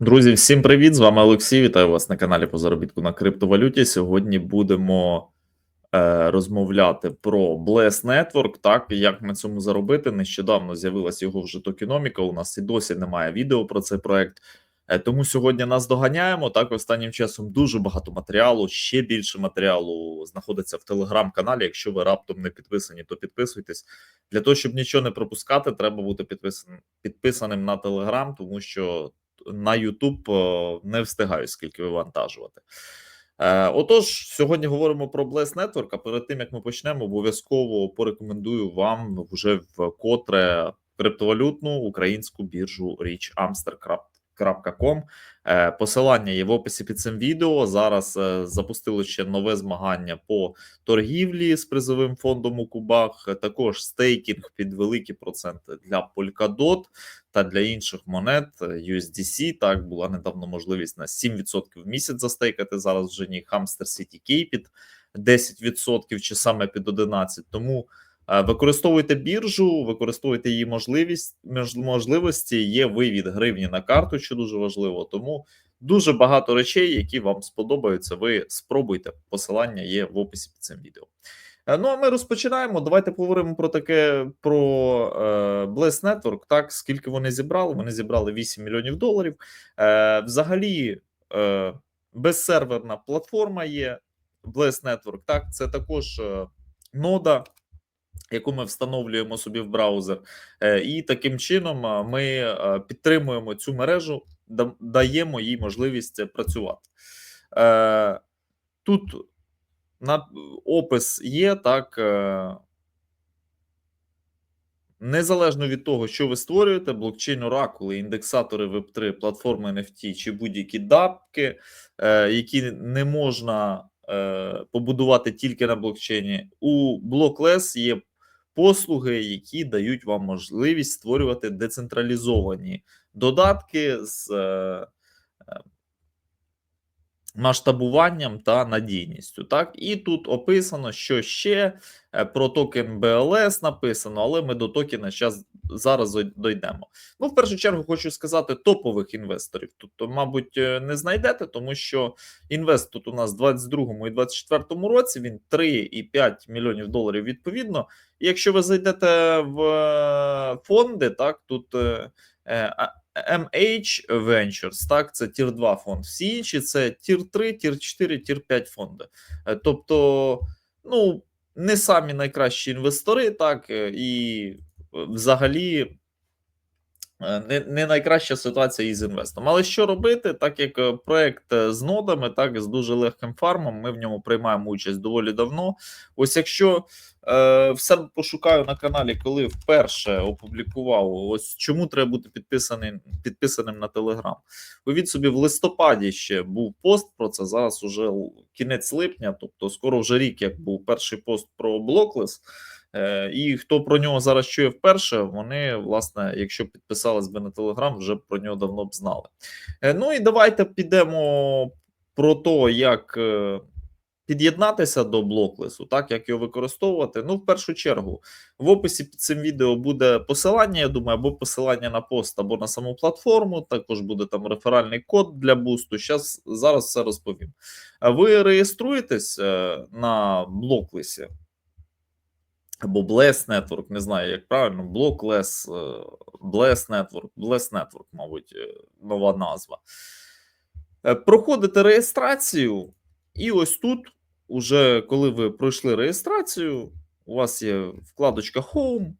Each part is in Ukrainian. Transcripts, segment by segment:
Друзі, всім привіт! З вами Олексій. Вітаю вас на каналі по заробітку на криптовалюті. Сьогодні будемо е, розмовляти про Bless Network. Так як на цьому заробити. Нещодавно з'явилась його вже токеноміка. У нас і досі немає відео про цей проект. Е, тому сьогодні нас доганяємо. Так, останнім часом дуже багато матеріалу. Ще більше матеріалу знаходиться в телеграм-каналі. Якщо ви раптом не підписані, то підписуйтесь. Для того щоб нічого не пропускати, треба бути підписаним на телеграм, тому що на YouTube е, не встигаю скільки вивантажувати. Е, Отож, сьогодні говоримо про Bless Network, А перед тим як ми почнемо, обов'язково порекомендую вам вже вкотре криптовалютну українську біржу Річ Amster Com. Е, посилання є в описі під цим відео. Зараз е, запустили ще нове змагання по торгівлі з призовим фондом у кубах. Також стейкінг під великі проценти для Polkadot та для інших монет USDC. Так була недавно можливість на 7% в місяць застейкати. Зараз вже ні Hamster City K під 10% чи саме під 11%. Тому. Е, використовуйте біржу, використовуйте її можливість можливості. Є вивід гривні на карту, що дуже важливо. Тому дуже багато речей, які вам сподобаються. Ви спробуйте. Посилання є в описі під цим відео. Е, ну а ми розпочинаємо. Давайте поговоримо про таке про е, Bless Network. Так, скільки вони зібрали? Вони зібрали 8 мільйонів доларів. Взагалі, безсерверна платформа є Bless Network. Так, це також нода яку ми встановлюємо собі в браузер, е, і таким чином ми е, підтримуємо цю мережу, даємо їй можливість працювати. Е, тут на опис є так. Незалежно від того, що ви створюєте, блокчейн оракули, індексатори Web3, платформи NFT чи будь-які дапки, які не можна побудувати тільки на блокчейні. У Blockless є послуги, які дають вам можливість створювати децентралізовані додатки з е, масштабуванням та надійністю. Так, і тут описано, що ще е, про токен BLS написано, але ми до токена зараз зараз дійдемо. Ну, в першу чергу, хочу сказати топових інвесторів. Тут, мабуть, не знайдете, тому що інвест тут у нас в 22 і 24 році він 3,5 мільйонів доларів відповідно. І якщо ви зайдете в е, фонди, так тут. MH Ventures, так, це тір 2 фонд. Всі інші це тір 3, тір 4, тір 5 фонди. Е, тобто, ну, не самі найкращі інвестори, так, е, і взагалі. Е, не не найкраща ситуація із інвестом. Але що робити, так як проект з нодами, так з дуже легким фармом, ми в ньому приймаємо участь доволі давно. Ось якщо Е, в себе пошукаю на каналі, коли вперше опублікував. Ось чому треба бути підписаним підписаним на Телеграм. Уявіть собі, в листопаді ще був пост про це. Зараз уже кінець липня, тобто скоро вже рік, як був перший пост про Блоклес. І хто про нього зараз чує вперше, вони, власне, якщо підписались би на Телеграм, вже про нього давно б знали. Е, ну і давайте підемо про те, як. Е, під'єднатися до блоклесу, так як його використовувати. Ну, в першу чергу, в описі під цим відео буде посилання, я думаю, або посилання на пост, або на саму платформу. Також буде там реферальний код для бусту. Щас, зараз все розповім. Ви реєструєтесь е, на блоклесі. Або Bless Network, не знаю, як правильно, Blockless, е, Bless Network, Bless Network, мабуть, е, нова назва. Проходите реєстрацію, і ось тут уже коли ви пройшли реєстрацію, у вас є вкладочка Home.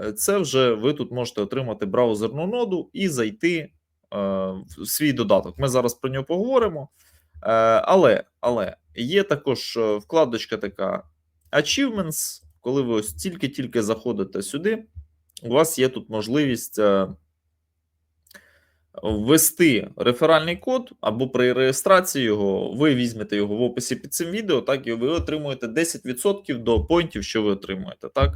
Е, це вже ви тут можете отримати браузерну ноду і зайти е, в свій додаток. Ми зараз про нього поговоримо. Е, але але є також е, вкладочка така Achievements. Коли ви ось тільки-тільки заходите сюди, у вас є тут можливість е, ввести реферальний код або при реєстрації його, ви візьмете його в описі під цим відео, так і ви отримуєте 10% до поінтів, що ви отримуєте. так?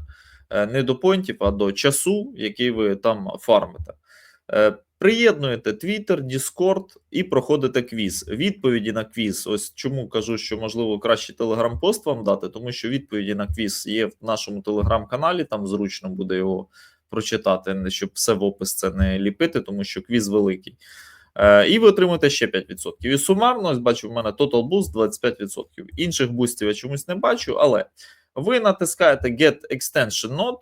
Е, не до поінтів, а до часу, який ви там фармите. Приєднуєте Twitter, Discord і проходите квіз. Відповіді на квіз. Ось чому кажу, що можливо краще телеграм-пост вам дати, тому що відповіді на квіз є в нашому телеграм-каналі, там зручно буде його прочитати, щоб все в опис це не ліпити, тому що квіз великий. Е, і ви отримуєте ще 5%. І сумарно, ось бачу, в мене Total Boost 25%. Інших бустів я чомусь не бачу, але ви натискаєте Get Extension Node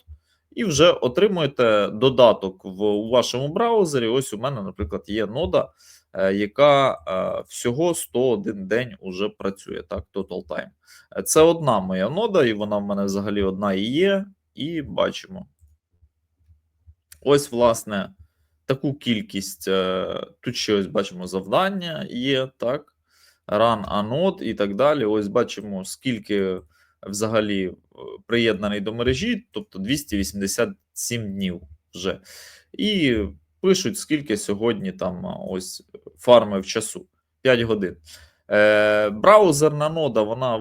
і вже отримуєте додаток в у вашому браузері. Ось у мене, наприклад, є нода, е, яка е, всього 101 день уже працює. Так, Total Time. Е, Це одна моя нода, і вона в мене взагалі одна і є. І бачимо. Ось, власне, таку кількість. Тут ще ось бачимо завдання є, так. Run a node і так далі. Ось бачимо, скільки взагалі приєднаний до мережі, тобто 287 днів вже. І пишуть, скільки сьогодні там ось фармив часу 5 годин. Е, браузерна нода вона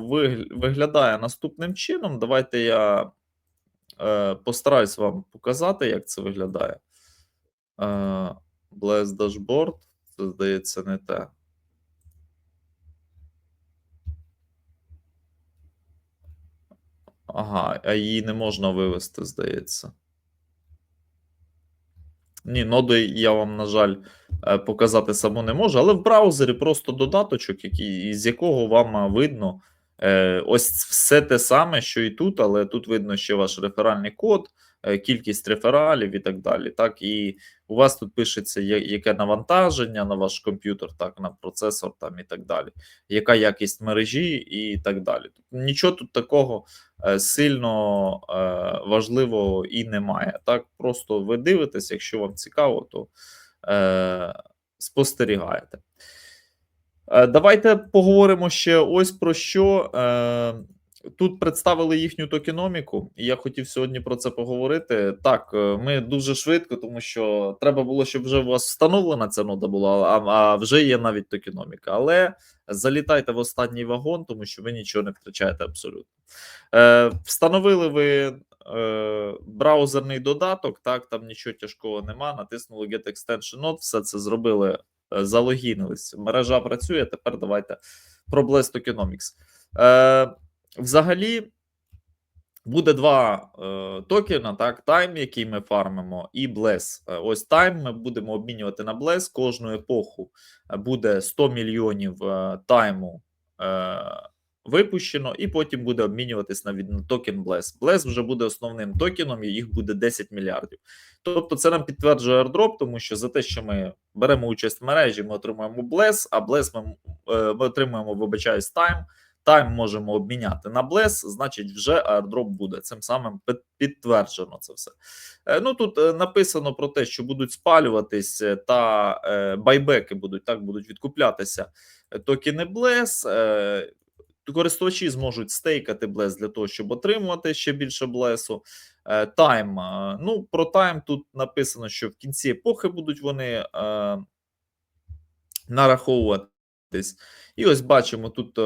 виглядає наступним чином. Давайте я е, постараюсь вам показати, як це виглядає. Е, Blast Dashboard, це здається, не те. Ага, а її не можна вивести, здається. Ні, ноди я вам, на жаль, е, показати саму не можу, але в браузері просто додаточок, який, із якого вам видно е, ось все те саме, що і тут, але тут видно ще ваш реферальний код, е, кількість рефералів і так далі. Так, і у вас тут пишеться, яке навантаження на ваш комп'ютер, так, на процесор там і так далі, яка якість мережі і так далі. Нічого тут такого е, сильно е, важливого і немає. Так, просто ви дивитесь, якщо вам цікаво, то е, спостерігаєте. Е, Давайте поговоримо ще ось про що. Тут представили їхню токеноміку, і я хотів сьогодні про це поговорити. Так, е, ми дуже швидко, тому що треба було, щоб вже у вас встановлена ця нода була, а, а вже є навіть токеноміка. Але залітайте в останній вагон, тому що ви нічого не втрачаєте абсолютно. Е, Встановили ви е, браузерний додаток, так, там нічого тяжкого нема. Натиснули Get Extension Node, все це зробили, е, залогінились. Мережа працює. Тепер давайте про Blast Tokenomics. Е, Взагалі. Буде два е, токена, так, Time, який ми фармимо, і Bless. Е, Ось Time ми будемо обмінювати на Bless. Кожну епоху е, буде 100 мільйонів е, тайму е, випущено, і потім буде обмінюватись на, від- токен Bless. Bless вже буде основним токеном, і їх буде 10 мільярдів. Тобто, це нам підтверджує airdrop, тому що за те, що ми беремо участь в мережі, ми отримуємо Bless, а Bless ми, е, ми отримуємо, вибачаюсь, Time. Тайм можемо обміняти на Bless, значить, вже airdrop буде. Цим самим підтверджено це все. Е, Ну тут е, написано про те, що будуть спалюватись е, та байбеки будуть так будуть відкуплятися токени. Е, користувачі зможуть стейкати Bless для того, щоб отримувати ще більше. Е, Тайм. Ну, про тайм тут написано, що в кінці епохи будуть вони нараховуватись. І ось бачимо тут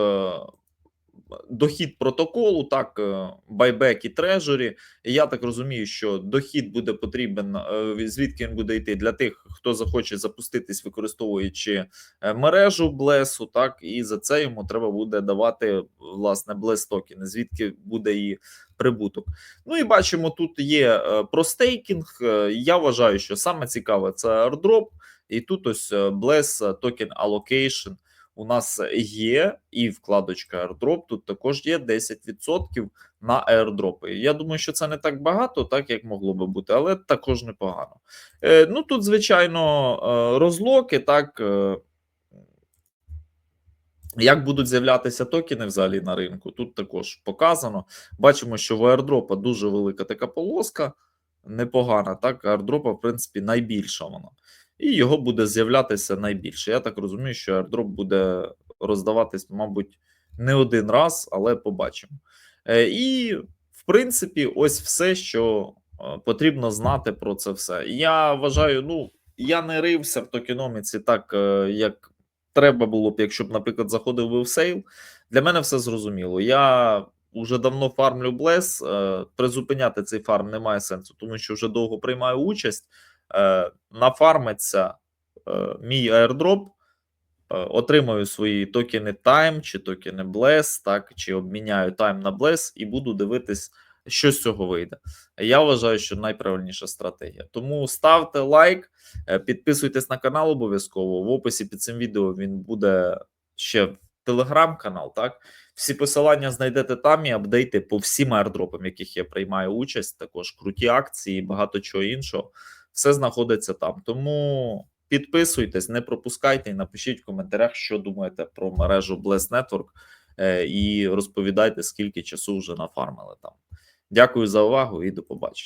дохід протоколу, так, е, байбек і трежері. І я так розумію, що дохід буде потрібен, е, звідки він буде йти для тих, хто захоче запуститись, використовуючи е, мережу Блесу, так, і за це йому треба буде давати власне Блес токени, звідки буде і прибуток. Ну і бачимо, тут є е, про стейкінг. Е, Я вважаю, що саме цікаве це airdrop. І тут ось е, Bless Token Allocation у нас є, і вкладочка airdrop тут також є 10% на airdropи. Я думаю, що це не так багато, так як могло би бути, але також непогано. Е, ну тут, звичайно, е, розлоки, так. Е, як будуть з'являтися токени взагалі на ринку, тут також показано. Бачимо, що в airdrop дуже велика така полоска, непогана. Так, airdrop, в принципі, найбільша вона. І його буде з'являтися найбільше. Я так розумію, що airdrop буде роздаватись, мабуть, не один раз, але побачимо. Е, і, в принципі, ось все, що е, потрібно знати про це все. Я вважаю, ну, я не рився в токеноміці так, е, як треба було б, якщо б, наприклад, заходив би в сейл. Для мене все зрозуміло. Я вже давно фармлю Блес. Призупиняти цей фарм немає сенсу, тому що вже довго приймаю участь. Е, нафармиться е, мій airdrop, е, отримаю свої токени Time чи токени Bless, так, чи обміняю Time на Bless і буду дивитись, що з цього вийде. Я вважаю, що найправильніша стратегія. Тому ставте лайк, підписуйтесь на канал обов'язково. В описі під цим відео він буде ще телеграм-канал. Так, всі посилання знайдете там і апдейти по всім airdropам, яких я приймаю участь. Також круті акції, і багато чого іншого. Все знаходиться там. Тому підписуйтесь, не пропускайте і напишіть в коментарях, що думаєте про мережу Bless Network е, і розповідайте, скільки часу вже нафармили там. Дякую за увагу і до побачення.